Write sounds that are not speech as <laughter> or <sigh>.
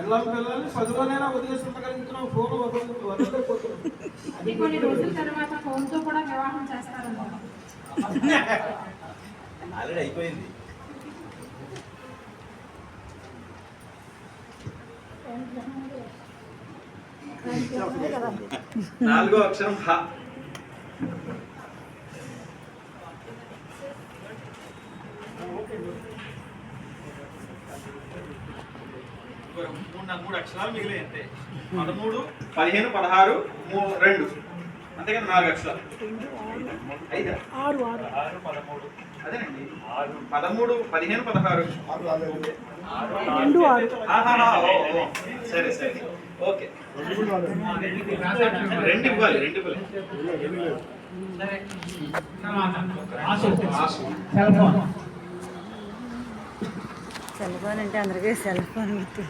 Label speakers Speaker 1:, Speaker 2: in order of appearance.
Speaker 1: పిల్లల పిల్లల్ని చదువులైనా వదిలేస్తుండగలుగుతున్నాం ఫోన్
Speaker 2: కొన్ని రోజుల తర్వాత ఫోన్తో కూడా వివాహం చేస్తారన్నమాట. <laughs>
Speaker 3: ఆల్రెడీ అయిపోయింది. <laughs> నాలుగో అక్షరం హ. మూడు నాలుగు మూడు అక్షరాలు మిగిలినాయి అంతే. పదమూడు పదిహేను పదహారు మూ- రెండు. అంతే కదా నాలుగు అక్షరాలు. ఐదా? అదేనండి. పదమూడు పదిహేను పదహారు. ఆహాహా, ఓ, ఓ. సరే సరే. ఓకే. రెండు ఇవ్వాలి రెండు ఇవ్వాలి. ఆసు.
Speaker 4: సెల్ ఫోన్ అంటే అందరికీ సెల్ ఫోన్ గుర్తు.